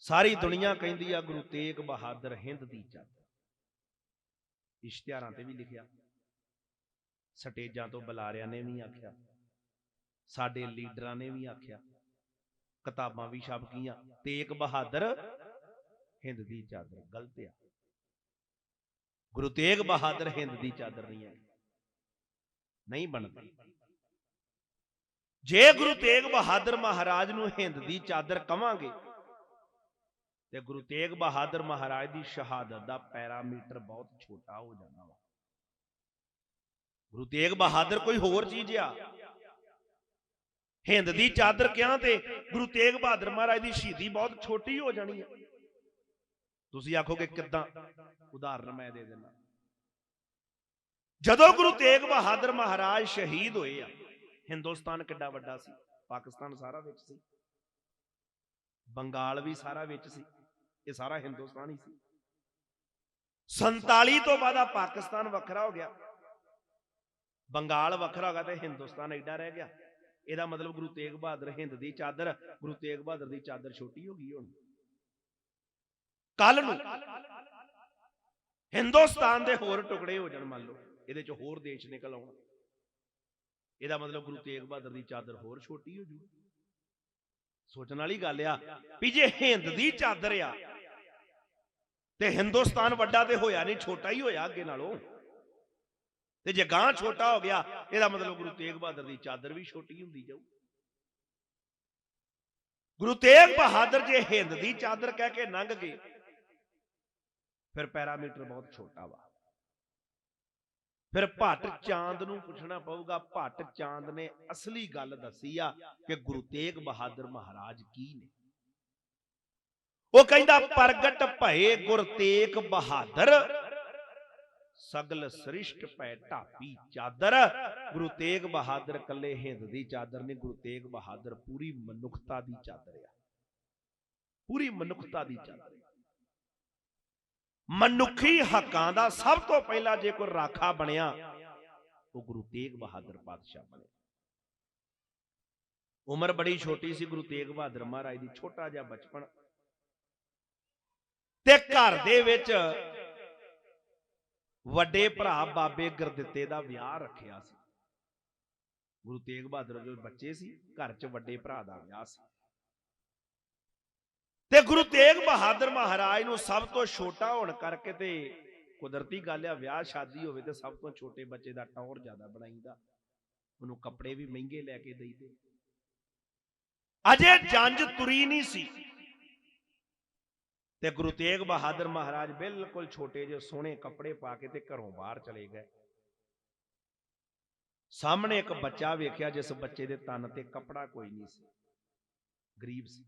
ਸਾਰੀ ਦੁਨੀਆ ਕਹਿੰਦੀ ਆ ਗੁਰੂ ਤੇਗ ਬਹਾਦਰ ਹਿੰਦ ਦੀ ਚਾਦਰ ਇਸ਼ਤਿਹਾਰਾਂ ਤੇ ਵੀ ਲਿਖਿਆ। ਸਟੇਜਾਂ ਤੋਂ ਬੁਲਾਰਿਆਂ ਨੇ ਵੀ ਆਖਿਆ। ਸਾਡੇ ਲੀਡਰਾਂ ਨੇ ਵੀ ਆਖਿਆ। ਕਿਤਾਬਾਂ ਵੀ ਛਪਕੀਆਂ ਤੇਗ ਬਹਾਦਰ ਹਿੰਦ ਦੀ ਚਾਦਰ ਗਲਤ ਆ। ਗੁਰੂ ਤੇਗ ਬਹਾਦਰ ਹਿੰਦ ਦੀ ਚਾਦਰ ਨਹੀਂ ਹੈ ਨਹੀਂ ਬਣਦੀ। ਜੇ ਗੁਰੂ ਤੇਗ ਬਹਾਦਰ ਮਹਾਰਾਜ ਨੂੰ ਹਿੰਦ ਦੀ ਚਾਦਰ ਕਵਾਂਗੇ ਤੇ ਗੁਰੂ ਤੇਗ ਬਹਾਦਰ ਮਹਾਰਾਜ ਦੀ ਸ਼ਹਾਦਤ ਦਾ ਪੈਰਾਮੀਟਰ ਬਹੁਤ ਛੋਟਾ ਹੋ ਜਾਣਾ ਵਾ। ਗੁਰੂ ਤੇਗ ਬਹਾਦਰ ਕੋਈ ਹੋਰ ਚੀਜ਼ ਆ। ਹਿੰਦ ਦੀ ਚਾਦਰ ਕਿਹਾ ਤੇ ਗੁਰੂ ਤੇਗ ਬਹਾਦਰ ਮਹਾਰਾਜ ਦੀ ਸ਼ਹੀਦੀ ਬਹੁਤ ਛੋਟੀ ਹੋ ਜਾਣੀ ਹੈ ਤੁਸੀਂ ਆਖੋਗੇ ਕਿੱਦਾਂ? ਉਦਾਹਰਨ ਮੈਂ ਦੇ ਦਿੰਦਾ। ਜਦੋਂ ਗੁਰੂ ਤੇਗ ਬਹਾਦਰ ਮਹਾਰਾਜ ਸ਼ਹੀਦ ਹੋਏ ਆ, ਹਿੰਦੁਸਤਾਨ ਕਿੱਡਾ ਵੱਡਾ ਸੀ? ਪਾਕਿਸਤਾਨ ਸਾਰਾ ਵਿੱਚ ਸੀ। ਬੰਗਾਲ ਵੀ ਸਾਰਾ ਵਿੱਚ ਸੀ। ਇਹ ਸਾਰਾ ਹਿੰਦੁਸਤਾਨ ਹੀ ਸੀ। 47 ਤੋਂ ਬਾਅਦ ਆ ਪਾਕਿਸਤਾਨ ਵੱਖਰਾ ਹੋ ਗਿਆ। ਬੰਗਾਲ ਵੱਖਰਾ ਹੋ ਗਿਆ ਤੇ ਹਿੰਦੁਸਤਾਨ ਐਡਾ ਰਹਿ ਗਿਆ। ਇਹਦਾ ਮਤਲਬ ਗੁਰੂ ਤੇਗ ਬਹਾਦਰ ਹਿੰਦ ਦੀ ਚਾਦਰ, ਗੁਰੂ ਤੇਗ ਬਹਾਦਰ ਦੀ ਚਾਦਰ ਛੋਟੀ ਹੋ ਗਈ ਹੁਣ। ਕੱਲ ਨੂੰ ਹਿੰਦੁਸਤਾਨ ਦੇ ਹੋਰ ਟੁਕੜੇ ਹੋ ਜਾਣ, ਮੰਨ ਲਓ, ਇਹਦੇ ਚ ਹੋਰ ਦੇਸ਼ ਨਿਕਲ ਆਉਣ। ਇਹਦਾ ਮਤਲਬ ਗੁਰੂ ਤੇਗ ਬਹਾਦਰ ਦੀ ਚਾਦਰ ਹੋਰ ਛੋਟੀ ਹੋ ਜੂ। ਸੋਚਣ ਵਾਲੀ ਗੱਲ ਆ ਵੀ ਜੇ ਹਿੰਦ ਦੀ ਚਾਦਰ ਆ ਤੇ ਹਿੰਦੁਸਤਾਨ ਵੱਡਾ ਤੇ ਹੋਇਆ ਨਹੀਂ, ਛੋਟਾ ਹੀ ਹੋਇਆ ਅੱਗੇ ਨਾਲੋਂ। ਤੇ ਜੇ ਗਾਂ ਛੋਟਾ ਹੋ ਗਿਆ, ਇਹਦਾ ਮਤਲਬ ਗੁਰੂ ਤੇਗ ਬਹਾਦਰ ਦੀ ਚਾਦਰ ਵੀ ਛੋਟੀ ਹੁੰਦੀ ਜਾਊ। ਗੁਰੂ ਤੇਗ ਬਹਾਦਰ ਜੇ ਹਿੰਦ ਦੀ ਚਾਦਰ ਕਹਿ ਕੇ ਲੰਘ ਗਏ, ਫਿਰ ਪੈਰਾਮੀਟਰ ਬਹੁਤ ਛੋਟਾ ਵਾ। ਫਿਰ ਭੱਟ ਚਾਂਦ ਨੂੰ ਪੁੱਛਣਾ ਪਊਗਾ, ਭੱਟ ਚਾਂਦ ਨੇ ਅਸਲੀ ਗੱਲ ਦੱਸੀ ਆ ਕਿ ਗੁਰੂ ਤੇਗ ਬਹਾਦਰ ਮਹਾਰਾਜ ਕੀ ਨੇ। ਉਹ ਕਹਿੰਦਾ, ਪ੍ਰਗਟ ਭਏ ਗੁਰ ਤੇਗ ਬਹਾਦਰ, ਸਗਲ ਸ੍ਰਿਸ਼ਟ ਪੈ ਢਾਪੀ ਚਾਦਰ। ਗੁਰੂ ਤੇਗ ਬਹਾਦਰ ਕੱਲੇ ਹਿੰਦ ਦੀ ਚਾਦਰ ਨਹੀਂ, ਗੁਰੂ ਤੇਗ ਬਹਾਦਰ ਪੂਰੀ ਮਨੁੱਖਤਾ ਦੀ ਚਾਦਰ ਆ। ਪੂਰੀ ਮਨੁੱਖਤਾ ਦੀ ਚਾਦਰ। ਮਨੁੱਖੀ ਹੱਕਾਂ ਦਾ ਸਭ ਤੋਂ ਪਹਿਲਾਂ ਜੇ ਕੋਈ ਰਾਖਾ ਬਣਿਆ, ਉਹ ਗੁਰੂ ਤੇਗ ਬਹਾਦਰ ਪਾਤਸ਼ਾਹ ਬਣੇ। ਉਮਰ ਬੜੀ ਛੋਟੀ ਸੀ, ਗੁਰੂ ਤੇਗ ਬਹਾਦਰ ਮਹਾਰਾਜ ਦੀ, ਛੋਟਾ ਜਿਹਾ ਬਚਪਨ। ਤੇ ਘਰ ਦੇ ਵਿੱਚ ਵੱਡੇ ਭਰਾ ਬਾਬੇ ਗੁਰਦਿੱਤੇ ਦਾ ਵਿਆਹ ਰੱਖਿਆ ਸੀ। ਗੁਰੂ ਤੇਗ ਬਹਾਦਰ ਜੋ ਬੱਚੇ ਸੀ, ਘਰ 'ਚ ਵੱਡੇ ਭਰਾ ਦਾ ਵਿਆਹ ਸੀ। ਤੇ ਗੁਰੂ ਤੇਗ ਬਹਾਦਰ ਮਹਾਰਾਜ ਨੂੰ ਸਭ ਤੋਂ ਛੋਟਾ ਹੋਣ ਕਰਕੇ ਤੇ ਕੁਦਰਤੀ ਗੱਲ ਆ, ਵਿਆਹ ਸ਼ਾਦੀ ਹੋਵੇ ਤੇ ਸਭ ਤੋਂ ਛੋਟੇ ਬੱਚੇ ਦਾ ਟੌਰ ਜ਼ਿਆਦਾ ਬਣਾਈਦਾ। ਉਹਨੂੰ ਕੱਪੜੇ ਵੀ ਮਹਿੰਗੇ ਲੈ ਕੇ ਦੇਈਦੇ। ਅਜੇ ਜੰਜ ਤੁਰੀ ਨਹੀਂ ਸੀ। ਤੇ ਗੁਰੂ ਤੇਗ ਬਹਾਦਰ ਮਹਾਰਾਜ ਬਿਲਕੁਲ ਛੋਟੇ ਜਿਹੇ ਸੋਹਣੇ ਕੱਪੜੇ ਪਾ ਕੇ ਤੇ ਘਰੋਂ ਬਾਹਰ ਚਲੇ ਗਏ। ਸਾਹਮਣੇ ਇੱਕ ਬੱਚਾ ਵੇਖਿਆ ਜਿਸ ਬੱਚੇ ਦੇ ਤਨ ਤੇ ਕੱਪੜਾ ਕੋਈ ਨਹੀਂ ਸੀ। ਗਰੀਬ ਸੀ।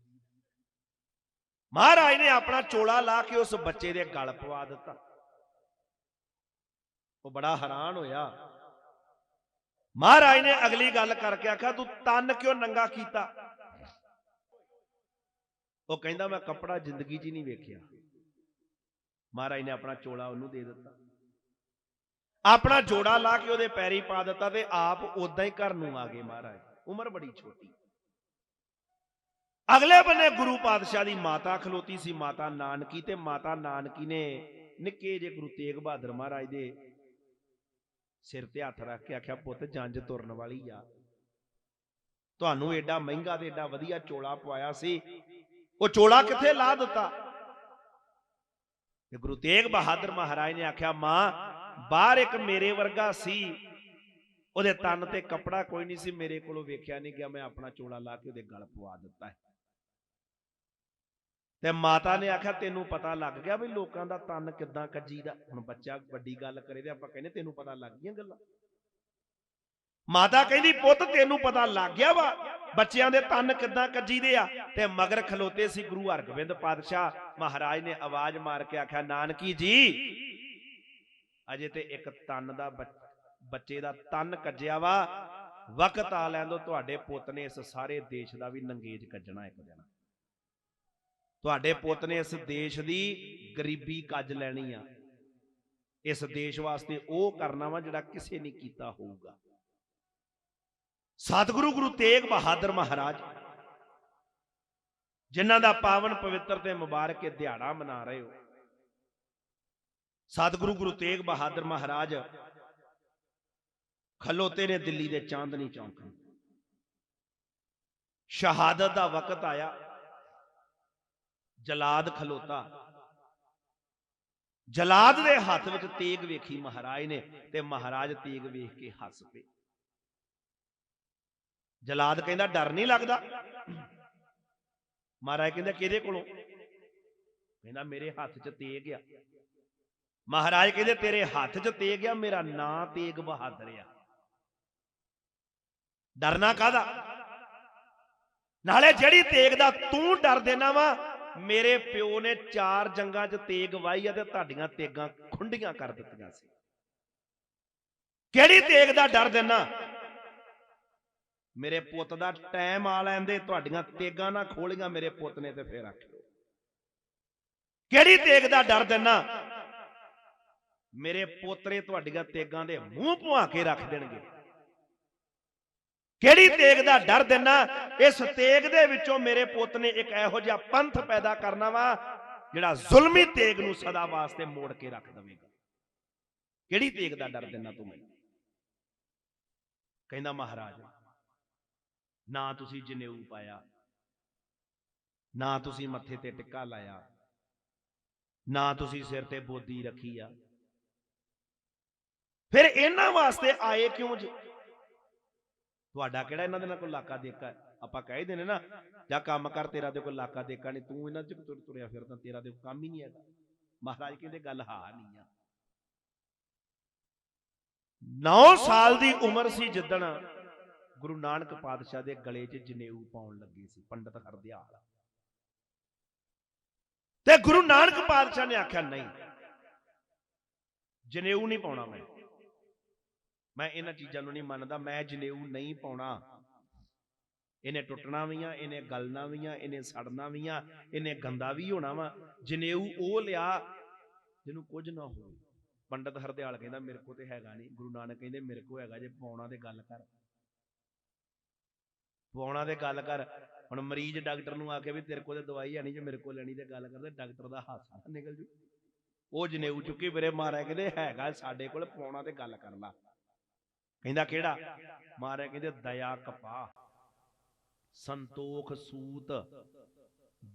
ਮਹਾਰਾਜ ਨੇ ਆਪਣਾ ਚੋਲਾ ਲਾ ਕੇ ਉਸ ਬੱਚੇ ਦੇ ਗਲ ਪਵਾ ਦਿੱਤਾ। ਉਹ ਬੜਾ ਹੈਰਾਨ ਹੋਇਆ। ਮਹਾਰਾਜ ਨੇ ਅਗਲੀ ਗੱਲ ਕਰਕੇ ਆਖਿਆ, ਤੂੰ ਤਨ ਕਿਉਂ ਨੰਗਾ ਕੀਤਾ? ਉਹ ਕਹਿੰਦਾ, ਮੈਂ ਕੱਪੜਾ ਜ਼ਿੰਦਗੀ 'ਚ ਹੀ ਨਹੀਂ ਵੇਖਿਆ। ਮਹਾਰਾਜ ਨੇ ਆਪਣਾ ਚੋਲਾ ਉਹਨੂੰ ਦੇ ਦਿੱਤਾ। ਆਪਣਾ ਜੋੜਾ ਲਾ ਕੇ ਉਹਦੇ ਪੈਰੀ ਪਾ ਦਿੱਤਾ ਤੇ ਆਪ ਉਦਾਂ ਹੀ ਘਰ ਨੂੰ ਆ ਗਏ ਮਹਾਰਾਜ। ਉਮਰ ਬੜੀ ਛੋਟੀ। ਅਗਲੇ ਬੰਨੇ ਗੁਰੂ ਪਾਤਸ਼ਾਹ ਦੀ ਮਾਤਾ ਖਲੋਤੀ ਸੀ, ਮਾਤਾ ਨਾਨਕੀ ਤੇ ਮਾਤਾ ਨਾਨਕੀ ਨੇ ਨਿੱਕੇ ਜੇ ਗੁਰੂ ਤੇਗ ਬਹਾਦਰ ਮਹਾਰਾਜ ਦੇ ਸਿਰ ਤੇ ਹੱਥ ਰੱਖ ਕੇ ਆਖਿਆ, ਪੁੱਤ, ਜੰਜ ਤੁਰਨ ਵਾਲੀ ਆ। ਤੁਹਾਨੂੰ ਐਡਾ ਮਹਿੰਗਾ ਤੇ ਐਡਾ ਵਧੀਆ ਚੋਲਾ ਪਵਾਇਆ ਸੀ। ਉਹ ਚੋਲਾ ਕਿੱਥੇ ਲਾ ਦਿੱਤਾ? ਤੇ ਗੁਰੂ ਤੇਗ ਬਹਾਦਰ ਮਹਾਰਾਜ ਨੇ ਆਖਿਆ, ਮਾਂ, ਬਾਹਰ ਇੱਕ ਮੇਰੇ ਵਰਗਾ ਸੀ। ਉਹਦੇ ਤਨ ਤੇ ਕੱਪੜਾ ਕੋਈ ਨਹੀਂ ਸੀ, ਮੇਰੇ ਕੋਲੋਂ ਵੇਖਿਆ ਨਹੀਂ ਗਿਆ। ਮੈਂ ਆਪਣਾ ਚੋਲਾ ਲਾ ਕੇ ਉਹਦੇ ਗਲ ਪਵਾ ਦਿੱਤਾ ਹੈ। ਤੇ ਮਾਤਾ ਨੇ ਆਖਿਆ, ਤੈਨੂੰ ਪਤਾ ਲੱਗ ਗਿਆ ਵੀ ਲੋਕਾਂ ਦਾ ਤਨ ਕਿੱਦਾਂ ਕੱਜੀ ਦਾ? ਹੁਣ ਬੱਚਾ ਵੱਡੀ ਗੱਲ ਕਰੇ ਤੇ ਆਪਾਂ ਕਹਿੰਦੇ ਤੈਨੂੰ ਪਤਾ ਲੱਗ ਗਈਆਂ ਗੱਲਾਂ। ਮਾਤਾ ਕਹਿੰਦੀ, ਪੁੱਤ, ਤੈਨੂੰ ਪਤਾ ਲੱਗ ਗਿਆ ਵਾ, ਬੱਚਿਆਂ ਦੇ ਤਨ ਕਿੱਦਾਂ ਕੱਜੀ ਦੇ ਆ। ਤੇ ਮਗਰ ਖਲੋਤੇ ਸੀ ਗੁਰੂ ਹਰਗੋਬਿੰਦ ਪਾਤਸ਼ਾਹ। ਮਹਾਰਾਜ ਨੇ ਆਵਾਜ਼ ਮਾਰ ਕੇ ਆਖਿਆ, ਨਾਨਕੀ ਜੀ, ਅਜੇ ਤੇ ਇੱਕ ਤਨ ਦਾ ਬੱਚੇ ਦਾ ਤਨ ਕੱਜਿਆ ਵਾ। ਵਕਤ ਆ ਲੈਂਦੋ, ਤੁਹਾਡੇ ਪੁੱਤ ਨੇ ਇਸ ਸਾਰੇ ਦੇਸ਼ ਦਾ ਵੀ ਨੰਗੇਜ ਕੱਜਣਾ ਇੱਕ ਦਿਨ। ਤੁਹਾਡੇ ਪੁੱਤ ਨੇ ਇਸ ਦੇਸ਼ ਦੀ ਗਰੀਬੀ ਕੱਜ ਲੈਣੀ ਆ। ਇਸ ਦੇਸ਼ ਵਾਸਤੇ ਉਹ ਕਰਨਾ ਵਾ ਜਿਹੜਾ ਕਿਸੇ ਨੇ ਕੀਤਾ ਹੋਊਗਾ। ਸਤਿਗੁਰੂ ਗੁਰੂ ਤੇਗ ਬਹਾਦਰ ਮਹਾਰਾਜ ਜਿਨ੍ਹਾਂ ਦਾ ਪਾਵਨ ਪਵਿੱਤਰ ਤੇ ਮੁਬਾਰਕ ਇਹ ਦਿਹਾੜਾ ਮਨਾ ਰਹੇ ਹੋ। ਸਤਿਗੁਰੂ ਗੁਰੂ ਤੇਗ ਬਹਾਦਰ ਮਹਾਰਾਜ ਖਲੋਤੇ ਨੇ ਦਿੱਲੀ ਦੇ ਚਾਂਦਨੀ ਚੌਂਕ ਸ਼ਹਾਦਤ ਦਾ ਵਕਤ ਆਇਆ। ਜਲਾਦ ਖਲੋਤਾ। ਜਲਾਦ ਦੇ ਹੱਥ ਵਿੱਚ ਤੇਗ ਵੇਖੀ ਮਹਾਰਾਜ ਨੇ ਤੇ ਮਹਾਰਾਜ ਤੇਗ ਵੇਖ ਕੇ ਹੱਸ ਪਏ। ਜਲਾਦ ਕਹਿੰਦਾ, ਡਰ ਨਹੀਂ ਲੱਗਦਾ? ਮਹਾਰਾਜ ਕਹਿੰਦਾ ਕਿਹਦੇ ਕੋਲੋਂ? ਕਹਿੰਦਾ ਮੇਰੇ ਹੱਥ 'ਚ ਤੇਗ ਆ। ਮਹਾਰਾਜ ਕਹਿੰਦੇ ਤੇਰੇ ਹੱਥ 'ਚ ਤੇਗ ਆ, ਮੇਰਾ ਨਾਂ ਤੇਗ ਬਹਾਦਰ ਆ। ਡਰਨਾ ਕਾਦਾ ਨਾਲੇ ਜਿਹੜੀ ਤੇਗ ਦਾ ਤੂੰ ਡਰ ਦੇਣਾ ਵਾ, ਮੇਰੇ ਪਿਓ ਨੇ ਚਾਰ ਜੰਗਾਂ 'ਚ ਤੇਗ ਵਾਈ ਆ ਤੇ ਤੁਹਾਡੀਆਂ ਤੇਗਾਂ ਖੁੰਡੀਆਂ ਕਰ ਦਿੱਤੀਆਂ ਸੀ। ਕਿਹੜੀ ਤੇਗ ਦਾ ਡਰ ਦੇਣਾ? ਮੇਰੇ ਪੁੱਤ ਦਾ ਟਾਈਮ ਆ ਲੈਂਦੇ ਤੁਹਾਡੀਆਂ ਤੇਗਾਂ ਨਾ ਖੋਲੀਆਂ ਮੇਰੇ ਪੁੱਤ ਨੇ ਤੇ ਫੇਰ ਆਖਿਓ। ਕਿਹੜੀ ਤੇਗ ਦਾ ਡਰ ਦੇਣਾ ਮੇਰੇ ਪੋਤਰੇ ਤੁਹਾਡੀਆਂ ਤੇਗਾਂ ਦੇ ਮੂੰਹ ਭੁਆ ਕੇ ਰੱਖ ਦੇਣਗੇ। ਕਿਹੜੀ ਤੇਗ ਦਾ ਡਰ ਦੇਣਾ ਇਸ ਤੇਗ ਦੇ ਵਿੱਚੋਂ ਮੇਰੇ ਪੁੱਤ ਨੇ ਇੱਕ ਇਹੋ ਜਿਹਾ ਪੰਥ ਪੈਦਾ ਕਰਨਾ ਵਾ, ਜਿਹੜਾ ਜ਼ੁਲਮੀ ਤੇਗ ਨੂੰ ਸਦਾ ਵਾਸਤੇ ਮੋੜ ਕੇ ਰੱਖ ਦੇਵੇਗਾ। ਕਿਹੜੀ ਤੇਗ ਦਾ ਡਰ ਦੇਣਾ ਤੂੰ ਮੈਨੂੰ? ਕਹਿੰਦਾ ਮਹਾਰਾਜ ਨਾ ਤੁਸੀਂ ਜਨੇਊ ਪਾਇਆ, ਨਾ ਤੁਸੀਂ ਮੱਥੇ ਤੇ ਟਿੱਕਾ ਲਾਇਆ, ਨਾ ਤੁਸੀਂ ਸਿਰ ਤੇ ਬੋਦੀ ਰੱਖੀ ਆ। ਫਿਰ ਇਹਨਾਂ ਵਾਸਤੇ ਆਏ ਕਿਉਂ ਜੀ? ਤੁਹਾਡਾ ਕਿਹੜਾ ਇਹਨਾਂ ਦੇ ਨਾਲ ਕੋਈ ਲਾਕਾ ਦੇਕਾ? ਆਪਾਂ ਕਹਿ ਦਿੰਦੇ ਨਾ, ਜਾਂ ਕੰਮ ਕਰ ਤੇਰਾ ਦੇ ਕੋਈ ਲਾਕਾ ਦੇਕਾ ਨਹੀਂ, ਤੂੰ ਇਹਨਾਂ ਚ ਤੁਰ ਤੁਰਿਆ ਫਿਰਦਾ, ਤੇਰਾ ਦੇ ਕੰਮ ਹੀ ਨਹੀਂ ਹੈਗਾ। ਮਹਾਰਾਜ ਕਹਿੰਦੇ ਗੱਲ ਹਾ ਨਹੀਂ ਆ। 9 ਸਾਲ ਦੀ ਉਮਰ ਸੀ ਜਿੱਦਣ ਗੁਰੂ ਨਾਨਕ ਪਾਤਸ਼ਾਹ ਦੇ ਗਲੇ 'ਚ ਜਨੇਊ ਪਾਉਣ ਲੱਗੇ ਸੀ, ਪੰਡਤ ਹਰਦਿਆਲ। ਤੇ ਗੁਰੂ ਨਾਨਕ ਪਾਤਸ਼ਾਹ ਨੇ ਆਖਿਆ, ਨਹੀਂ, ਜਨੇਊ ਨਹੀਂ ਪਾਉਣਾ ਮੈਂ। ਮੈਂ ਇਹਨਾਂ ਚੀਜ਼ਾਂ ਨੂੰ ਨਹੀਂ ਮੰਨਦਾ, ਮੈਂ ਜਨੇਊ ਨਹੀਂ ਪਾਉਣਾ। ਇਹਨੇ ਟੁੱਟਣਾ ਵੀ ਆ, ਇਹਨੇ ਗਲਣਾ ਵੀ ਆ, ਇਹਨੇ ਸੜਨਾ ਵੀ ਆ, ਇਹਨੇ ਗੰਦਾ ਵੀ ਹੋਣਾ ਵਾ। ਜਨੇਊ ਉਹ ਲਿਆ ਜਿਹਨੂੰ ਕੁਝ ਨਾ ਹੋਵੇ। ਪੰਡਤ ਹਰਦਿਆਲ ਕਹਿੰਦਾ, ਮੇਰੇ ਕੋ ਤੇ ਹੈਗਾ ਨਹੀਂ। ਗੁਰੂ ਨਾਨਕ ਕਹਿੰਦੇ, ਮੇਰੇ ਕੋ ਹੈਗਾ, ਜੇ ਪਾਉਣਾ ਤੇ ਗੱਲ ਕਰ। ਪਾਉਣਾ ਤੇ ਗੱਲ ਕਰ। ਹੁਣ ਮਰੀਜ਼ ਡਾਕਟਰ ਨੂੰ ਆ ਕੇ ਵੀ ਤੇਰੇ ਕੋਲ ਤੇ ਦਵਾਈ ਹੈ ਜੇ ਮੇਰੇ ਕੋਲ ਲੈਣੀ ਤੇ ਗੱਲ ਕਰਦੇ ਡਾਕਟਰ ਦਾ ਹਾਸਾ ਨਿਕਲ ਜੂ। ਉਹ ਜਨੇਊ ਚੁੱਕੀ ਵੀਰੇ ਮਾਰਿਆ ਕਹਿੰਦੇ ਹੈਗਾ ਸਾਡੇ ਕੋਲ ਪਾਉਣਾ ਤੇ ਗੱਲ ਕਰ ਲਾ। ਕਹਿੰਦਾ ਕਿਹੜਾ? ਮਾਰਿਆ ਕਹਿੰਦੇ ਦਇਆ ਕਪਾ ਸੰਤੋਖ ਸੂਤ,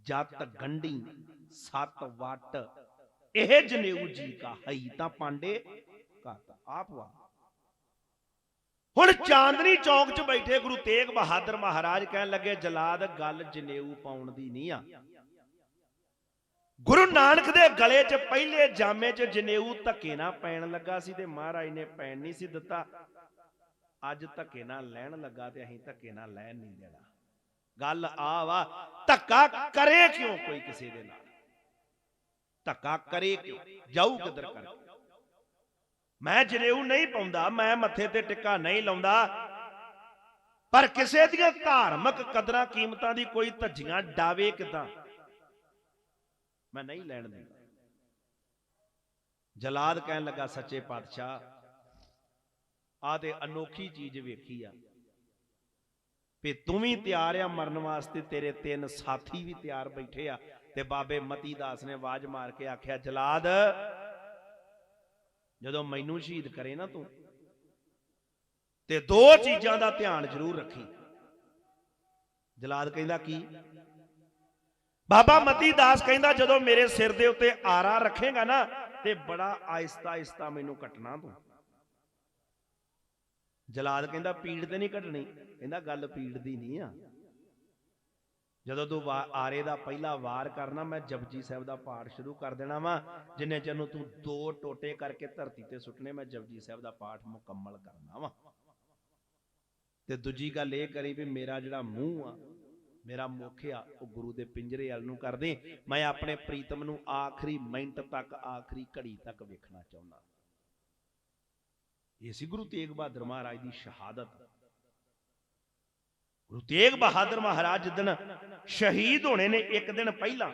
ਜਤ ਗੰਢੀ, ਸਤ ਵਟ। ਇਹ ਜਨੇਊ ਜੀ ਕਾ ਹਈ ਤਾਂ ਪਾਂਡੇ ਕਾਤਾ ਆਪ ਵਾ ਹੁਣ ਚਾਂਦਨੀ ਚੌਕ 'ਚ ਬੈਠੇ ਗੁਰੂ ਤੇਗ ਬਹਾਦਰ ਮਹਾਰਾਜ ਕਹਿਣ ਲੱਗੇ, ਜਲਾਦ, ਗੱਲ ਜਨੇਊ ਪਾਉਣ ਦੀ ਨਹੀਂ ਆ। ਗੁਰੂ ਨਾਨਕ ਦੇ ਗਲੇ 'ਚ ਪਹਿਲੇ ਜਾਮੇ 'ਚ ਜਨੇਊ ਧੱਕੇ ਨਾਲ ਪੈਣ ਲੱਗਾ ਸੀ ਤੇ ਮਹਾਰਾਜ ਨੇ ਪੈਣ ਨਹੀਂ ਸੀ ਦਿੱਤਾ। ਅੱਜ ਧੱਕੇ ਨਾਲ ਲੈਣ ਲੱਗਾ ਤੇ ਅਸੀਂ ਧੱਕੇ ਨਾਲ ਲੈਣ ਨਹੀਂ ਦੇਣਾ। ਗੱਲ ਆ ਵਾ, ਧੱਕਾ ਕਰੇ ਕਿਉਂ ਕੋਈ ਕਿਸੇ ਦੇ ਨਾਲ? ਧੱਕਾ ਕਰੇ ਕਿਉਂ? ਜਾਊ ਕਿੱਧਰ ਕਰ ਮੈਂ ਜਨੇਊ ਨਹੀਂ ਪਾਉਂਦਾ, ਮੈਂ ਮੱਥੇ ਤੇ ਟਿੱਕਾ ਨਹੀਂ ਲਾਉਂਦਾ। ਪਰ ਕਿਸੇ ਦੀਆਂ ਧਾਰਮਿਕ ਕਦਰਾਂ ਕੀਮਤਾਂ ਦੀ ਕੋਈ ਧੱਜੀਆਂ ਡਾਵੇ ਕਿਦਾਂ? ਮੈਂ ਨਹੀਂ ਲੈਣ ਦਿੰਦਾ। ਜਲਾਦ ਕਹਿਣ ਲੱਗਾ, ਸੱਚੇ ਪਾਤਸ਼ਾਹ ਆ ਤੇ ਅਨੋਖੀ ਚੀਜ਼ ਵੇਖੀ ਆ ਵੀ ਤੂੰ ਵੀ ਤਿਆਰ ਆ ਮਰਨ ਵਾਸਤੇ, ਤੇਰੇ ਤਿੰਨ ਸਾਥੀ ਵੀ ਤਿਆਰ ਬੈਠੇ ਆ ਤੇ ਬਾਬੇ ਮਤੀ ਦਾਸ ਨੇ ਆਵਾਜ਼ ਮਾਰ ਕੇ ਆਖਿਆ, ਜਲਾਦ ਜਦੋਂ ਮੈਨੂੰ ਸ਼ਹੀਦ ਕਰੇ ਨਾ ਤੂੰ ਤੇ ਦੋ ਚੀਜ਼ਾਂ ਦਾ ਧਿਆਨ ਜ਼ਰੂਰ ਰੱਖੀ। ਜਲਾਦ ਕਹਿੰਦਾ ਕੀ? ਬਾਬਾ ਮਤੀ ਦਾਸ ਕਹਿੰਦਾ ਜਦੋਂ ਮੇਰੇ ਸਿਰ ਦੇ ਉੱਤੇ ਆਰਾ ਰੱਖੇਗਾ ਨਾ ਤੇ ਬੜਾ ਆਹਿਸਤਾ ਆਹਿਸਤਾ ਮੈਨੂੰ ਕੱਟਣਾ ਤੂੰ। ਜਲਾਦ ਕਹਿੰਦਾ ਪੀੜ ਤੇ ਨਹੀਂ ਘਟਣੀ ਕਹਿੰਦਾ ਗੱਲ ਪੀੜ ਦੀ ਨਹੀਂ ਆ। ਜਦੋਂ ਤੂੰ ਵਾ- ਆਰੇ ਦਾ ਪਹਿਲਾ ਵਾਰ ਕਰਨਾ, ਮੈਂ ਜਪਜੀ ਸਾਹਿਬ ਦਾ ਪਾਠ ਸ਼ੁਰੂ ਕਰ ਦੇਣਾ ਵਾ। ਜਿੰਨੇ ਚਿਰ ਨੂੰ ਤੂੰ ਦੋ ਟੋਟੇ ਕਰਕੇ ਧਰਤੀ ਤੇ ਸੁੱਟਨੇ, ਮੈਂ ਜਪਜੀ ਸਾਹਿਬ ਦਾ ਪਾਠ ਮੁਕੰਮਲ ਕਰਨਾ ਵਾ। ਤੇ ਦੂਜੀ ਗੱਲ ਇਹ ਕਰੀ ਵੀ ਮੇਰਾ ਜਿਹੜਾ ਮੂੰਹ ਆ, ਮੇਰਾ ਮੁੱਖ ਆ, ਉਹ ਗੁਰੂ ਦੇ ਪਿੰਜਰੇ ਵੱਲ ਨੂੰ ਕਰਦੇ ਮੈਂ ਆਪਣੇ ਪ੍ਰੀਤਮ ਨੂੰ ਆਖਰੀ ਮਿੰਟ ਤੱਕ, ਆਖਰੀ ਘੜੀ ਤੱਕ ਵੇਖਣਾ ਚਾਹੁੰਦਾ। ਇਹ ਸੀ ਗੁਰੂ ਤੇਗ ਬਹਾਦਰ ਮਹਾਰਾਜ ਦੀ ਸ਼ਹਾਦਤ। ਗੁਰੂ ਤੇਗ ਬਹਾਦਰ ਮਹਾਰਾਜ ਜਿੱਦਣ ਸ਼ਹੀਦ ਹੋਣੇ ਨੇ ਇੱਕ ਦਿਨ ਪਹਿਲਾਂ,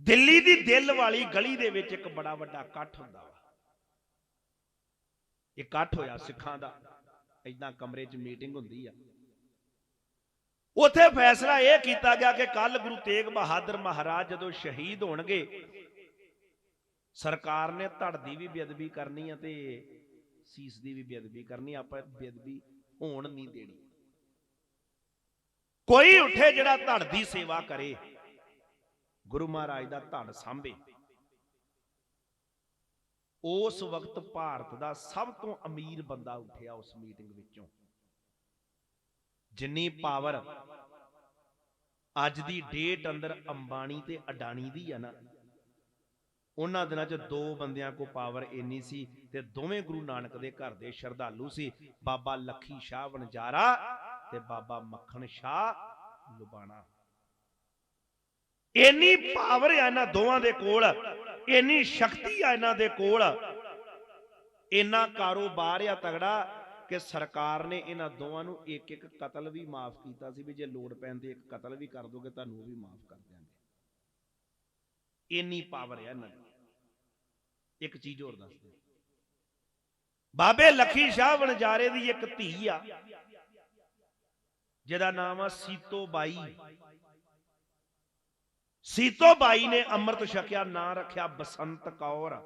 ਦਿੱਲੀ ਦੀ ਦਿਲ ਵਾਲੀ ਗਲੀ ਦੇ ਵਿੱਚ ਇੱਕ ਬੜਾ ਵੱਡਾ ਇਕੱਠ ਹੁੰਦਾ ਵਾ। ਇਕੱਠ ਹੋਇਆ ਸਿੱਖਾਂ ਦਾ ਇਦਾਂ ਕਮਰੇ 'ਚ ਮੀਟਿੰਗ ਹੁੰਦੀ ਆ। ਉਥੇ ਫੈਸਲਾ ਇਹ ਕੀਤਾ ਗਿਆ ਕਿ ਕੱਲ ਗੁਰੂ ਤੇਗ ਬਹਾਦਰ ਮਹਾਰਾਜ ਜਦੋਂ ਸ਼ਹੀਦ ਹੋਣਗੇ, ਸਰਕਾਰ ਨੇ ਧੜ ਦੀ ਵੀ ਬੇਅਦਬੀ ਕਰਨੀ ਆ ਤੇ ਸੀਸ ਦੀ ਵੀ ਬੇਅਦਬੀ ਕਰਨੀ, ਆਪਾਂ ਬੇਅਦਬੀ ਹੋਣ ਨਹੀਂ ਦੇਣੀ। ਕੋਈ ਉੱਠੇ ਜਿਹੜਾ ਧੜ ਦੀ ਸੇਵਾ ਕਰੇ, ਗੁਰੂ ਮਹਾਰਾਜ ਦਾ ਧੜ ਸਾਂਭੇ। ਉਸ ਵਕਤ ਭਾਰਤ ਦਾ ਸਭ ਤੋਂ ਅਮੀਰ ਬੰਦਾ ਉੱਠਿਆ ਉਸ ਮੀਟਿੰਗ ਵਿੱਚੋਂ। ਜਿੰਨੀ ਪਾਵਰ ਅੱਜ ਦੀ ਡੇਟ ਅੰਦਰ ਅੰਬਾਣੀ ਤੇ ਅਡਾਣੀ ਦੀ ਆ ਨਾ ਉਹਨਾਂ ਦਿਨਾਂ 'ਚ ਦੋ ਬੰਦਿਆਂ ਕੋ ਪਾਵਰ ਇੰਨੀ ਸੀ ਤੇ ਦੋਵੇਂ ਗੁਰੂ ਨਾਨਕ ਦੇ ਘਰ ਦੇ ਸ਼ਰਧਾਲੂ ਸੀ। ਬਾਬਾ ਲੱਖੀ ਸ਼ਾਹ ਵਣਜਾਰਾ ਤੇ ਬਾਬਾ ਮੱਖਣ ਸ਼ਾਹ ਲੁਬਾਣਾ। ਇੰਨੀ ਪਾਵਰ ਆ ਇਹਨਾਂ ਦੋਵਾਂ ਦੇ ਕੋਲ, ਇੰਨੀ ਸ਼ਕਤੀ ਆ ਇਹਨਾਂ ਦੇ ਕੋਲ। ਇੰਨਾ ਕਾਰੋਬਾਰ ਆ ਤਗੜਾ ਕਿ ਸਰਕਾਰ ਨੇ ਇਹਨਾਂ ਦੋਵਾਂ ਨੂੰ ਇੱਕ ਇੱਕ ਕਤਲ ਵੀ ਮਾਫ ਕੀਤਾ ਸੀ ਵੀ ਜੇ ਲੋੜ ਪੈਣ ਤੇ ਇੱਕ ਕਤਲ ਵੀ ਕਰ ਦੋਗੇ, ਤੁਹਾਨੂੰ ਉਹ ਵੀ ਮਾਫ ਕਰ ਇੰਨੀ ਪਾਵਰ ਹੈ ਇਹਨਾਂ ਦੀ। ਇੱਕ ਚੀਜ਼ ਹੋਰ ਦੱਸ ਦੇ ਬਾਬੇ ਲੱਖੀ ਸ਼ਾਹ ਵਣਜਾਰੇ ਦੀ ਇੱਕ ਧੀ ਆ, ਜਿਹਦਾ ਨਾਮ ਆ ਸੀਤੋ ਬਾਈ। ਸੀਤੋ ਬਾਈ ਨੇ ਅੰਮ੍ਰਿਤ ਛਕਿਆ, ਨਾਂ ਰੱਖਿਆ ਬਸੰਤ ਕੌਰ।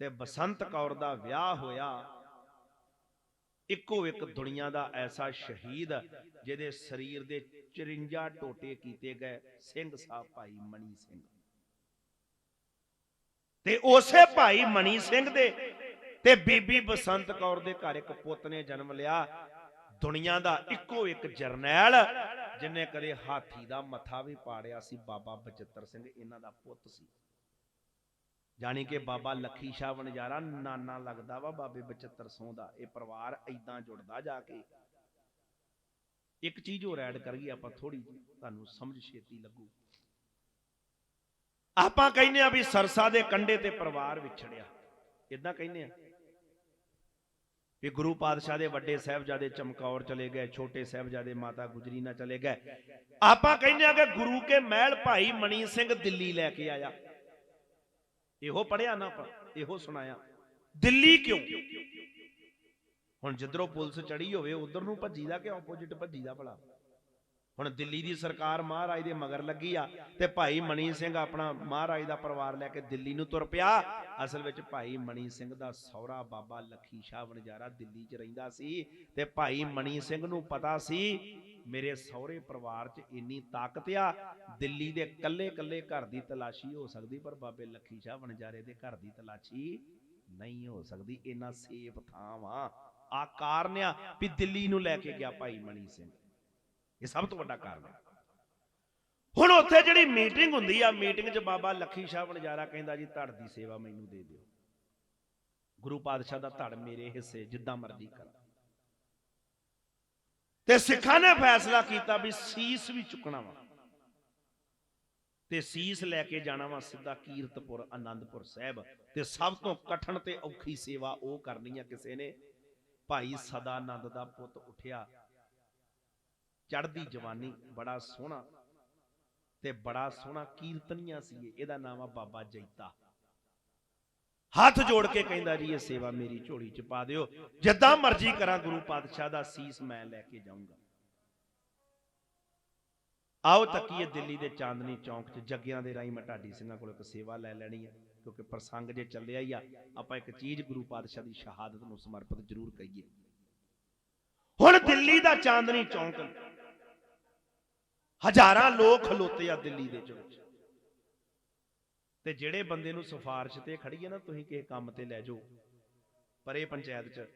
ਤੇ ਬਸੰਤ ਕੌਰ ਦਾ ਵਿਆਹ ਹੋਇਆ ਇੱਕੋ ਇੱਕ ਦੁਨੀਆ ਦਾ ਐਸਾ ਸ਼ਹੀਦ ਜਿਹਦੇ ਸਰੀਰ ਦੇ 54 ਟੋਟੇ ਕੀਤੇ ਗਏ ਸਿੰਘ ਸਾਹਿਬ ਭਾਈ ਮਣੀ ਸਿੰਘ। ਤੇ ਉਸੇ ਭਾਈ ਮਣੀ ਸਿੰਘ ਦੇ ਤੇ ਬੀਬੀ ਬਸੰਤ ਕੌਰ ਦੇ ਘਰ ਇੱਕ ਪੁੱਤ ਨੇ ਜਨਮ ਲਿਆ। ਦੁਨੀਆ ਦਾ ਇੱਕੋ ਇੱਕ ਜਰਨੈਲ ਜਿਨੇ ਕਦੇ ਹਾਥੀ ਦਾ ਮੱਥਾ ਵੀ ਪਾੜਿਆ ਸੀ, ਬਾਬਾ ਬਚਿੱਤਰ ਸਿੰਘ, ਇਹਨਾਂ ਦਾ ਪੁੱਤ ਸੀ। ਜਾਣੀ ਕਿ ਬਾਬਾ ਲੱਖੀ ਸ਼ਾਹ ਵਣਜਾਰਾ ਨਾਨਾ ਲੱਗਦਾ ਵਾ ਬਾਬੇ ਬਚਿੱਤਰ ਸਿੰਘ ਦਾ। ਇਹ ਪਰਿਵਾਰ ਐਦਾਂ ਜੁੜਦਾ ਜਾ ਕੇ। ਇੱਕ ਚੀਜ਼ ਹੋਰ ਐਡ ਕਰੀਏ ਆਪਾਂ ਥੋੜੀ ਤੁਹਾਨੂੰ ਸਮਝ ਛੇਤੀ ਲੱਗੂ। ਆਪਾਂ ਕਹਿੰਦੇ ਆ ਵੀ ਸਰਸਾ ਦੇ ਕੰਢੇ ਤੇ ਪਰਿਵਾਰ ਵਿਛੜਿਆ। ਇਦਾਂ ਕਹਿੰਦੇ ਆ? ਵੀ ਗੁਰੂ ਪਾਤਸ਼ਾਹ ਦੇ ਵੱਡੇ ਸਾਹਿਬਜ਼ਾਦੇ ਚਮਕੌਰ ਚਲੇ ਗਏ ਛੋਟੇ ਸਾਹਿਬਜ਼ਾਦੇ ਮਾਤਾ ਗੁਜਰੀ ਨਾਲ ਚਲੇ ਗਏ। ਆਪਾਂ ਕਹਿੰਦੇ ਆ ਕਿ ਗੁਰੂ ਕੇ ਮਹਿਲ ਭਾਈ ਮਣੀ ਸਿੰਘ ਦਿੱਲੀ ਲੈ ਕੇ ਆਇਆ। ਇਹੋ ਪੜਿਆ ਨਾ ਆਪਾਂ, ਇਹੋ ਸੁਣਾਇਆ। ਦਿੱਲੀ ਕਿਉਂ? ਹੁਣ ਜਿੱਧਰੋਂ ਪੁਲਿਸ ਚੜੀ ਹੋਵੇ, ਉਧਰ ਨੂੰ ਭੱਜੀ ਦਾ ਕਿ ਆਪੋਜਿਟ ਭੱਜੀ ਦਾ ਭਲਾ? ਹੁਣ ਦਿੱਲੀ ਦੀ ਸਰਕਾਰ ਮਹਾਰਾਜ ਦੇ ਮਗਰ ਲੱਗੀ ਆ ਤੇ ਭਾਈ ਮਣੀ ਸਿੰਘ ਆਪਣਾ ਮਹਾਰਾਜ ਦਾ ਪਰਿਵਾਰ ਲੈ ਕੇ ਦਿੱਲੀ ਨੂੰ ਤੁਰ ਪਿਆ। ਅਸਲ ਵਿੱਚ ਭਾਈ ਮਣੀ ਸਿੰਘ ਦਾ ਸਹੁਰਾ ਬਾਬਾ ਲੱਖੀ ਸ਼ਾਹ ਵਣਜਾਰਾ ਦਿੱਲੀ 'ਚ ਰਹਿੰਦਾ ਸੀ ਤੇ ਭਾਈ ਮਣੀ ਸਿੰਘ ਨੂੰ ਪਤਾ ਸੀ, ਮੇਰੇ ਸਹੁਰੇ ਪਰਿਵਾਰ 'ਚ ਇੰਨੀ ਤਾਕਤ ਆ, ਦਿੱਲੀ ਦੇ ਕੱਲੇ-ਕੱਲੇ ਘਰ ਦੀ ਤਲਾਸ਼ੀ ਹੋ ਸਕਦੀ, ਪਰ ਬਾਬੇ ਲੱਖੀ ਸ਼ਾਹ ਵਣਜਾਰੇ ਦੇ ਘਰ ਦੀ ਤਲਾਸ਼ੀ ਨਹੀਂ ਹੋ ਸਕਦੀ। ਇੰਨਾ ਸੇਫ ਥਾਂ ਵਾ। ਆ ਕਾਰਨ ਆ ਵੀ ਦਿੱਲੀ ਨੂੰ ਲੈ ਕੇ ਗਿਆ ਭਾਈ ਮਣੀ ਸਿੰਘ। ਇਹ ਸਭ ਤੋਂ ਵੱਡਾ ਕਾਰਨ ਹੈ। ਹੁਣ ਉੱਥੇ ਜਿਹੜੀ ਮੀਟਿੰਗ ਹੁੰਦੀ ਆ, ਮੀਟਿੰਗ 'ਚ ਬਾਬਾ ਲੱਖੀ ਸ਼ਾਹ ਵਣਜਾਰਾ ਕਹਿੰਦਾ ਜੀ, ਧੜ ਦੀ ਸੇਵਾ ਮੈਨੂੰ ਦੇ ਦਿਓ। ਗੁਰੂ ਪਾਤਸ਼ਾਹ ਦਾ ਧੜ ਮੇਰੇ ਹਿੱਸੇ, ਜਿੱਦਾਂ ਮਰਜ਼ੀ ਕਰ। ਤੇ ਸਿੱਖਾਂ ਨੇ ਫੈਸਲਾ ਕੀਤਾ ਵੀ ਸੀਸ ਵੀ ਚੁੱਕਣਾ ਵਾ। ਤੇ ਸੀਸ ਲੈ ਕੇ ਜਾਣਾ ਵਾ ਸਿੱਧਾ ਕੀਰਤਪੁਰ, ਆਨੰਦਪੁਰ ਸਾਹਿਬ। ਤੇ ਸਭ ਤੋਂ ਕਠਨ ਤੇ ਔਖੀ ਸੇਵਾ ਉਹ ਕਰਨੀ ਆ ਕਿਸੇ ਨੇ। ਭਾਈ ਸਦਾਨੰਦ ਦਾ ਪੁੱਤ ਉੱਠਿਆ ਚੜ੍ਹਦੀ ਜਵਾਨੀ, ਬੜਾ ਸੋਹਣਾ ਤੇ ਬੜਾ ਸੋਹਣਾ ਕੀਰਤਨੀਆ ਸੀ ਇਹਦਾ ਨਾਮ ਆ ਬਾਬਾ ਜੈਤਾ। ਹੱਥ ਜੋੜ ਕੇ ਕਹਿੰਦਾ ਜੀ, ਇਹ ਸੇਵਾ ਮੇਰੀ ਝੋਲੀ ਚ ਪਾ ਦਿਓ। ਜਿੱਦਾਂ ਮਰਜ਼ੀ ਕਰਾਂ, ਗੁਰੂ ਪਾਤਸ਼ਾਹ ਦਾ ਸੀਸ ਮੈਂ ਲੈ ਕੇ ਜਾਊਂਗਾ। ਆਓ ਤੱਕੀਏ ਦਿੱਲੀ ਦੇ ਚਾਂਦਨੀ ਚੌਂਕ 'ਚ, ਜੱਗਿਆਂ ਦੇ ਰਾਈ ਮੈਂ ਢਾਡੀ ਸਿੰਘਾਂ ਕੋਲ ਇੱਕ ਸੇਵਾ ਲੈ ਲੈਣੀ ਹੈ ਕਿਉਂਕਿ ਪ੍ਰਸੰਗ ਜੇ ਚੱਲਿਆ ਹੀ ਆ, ਆਪਾਂ ਇੱਕ ਚੀਜ਼ ਗੁਰੂ ਪਾਤਸ਼ਾਹ ਦੀ ਸ਼ਹਾਦਤ ਨੂੰ ਸਮਰਪਿਤ ਜ਼ਰੂਰ ਕਰੀਏ ਹੁਣ ਦਿੱਲੀ ਦਾ ਚਾਂਦਨੀ ਚੌਂਕ ਹਜ਼ਾਰਾਂ ਲੋਕ ਖਲੋਤੇ ਆ ਦਿੱਲੀ ਦੇ ਵਿੱਚ ਤੇ ਜਿਹੜੇ ਬੰਦੇ ਨੂੰ ਸਿਫਾਰਿਸ਼ ਤੇ ਖੜੀ ਹੈ ਨਾ, ਤੁਸੀਂ ਕਿਸੇ ਕੰਮ ਤੇ ਲੈ ਜਾਓ, ਪਰੇ ਪੰਚਾਇਤ 'ਚ।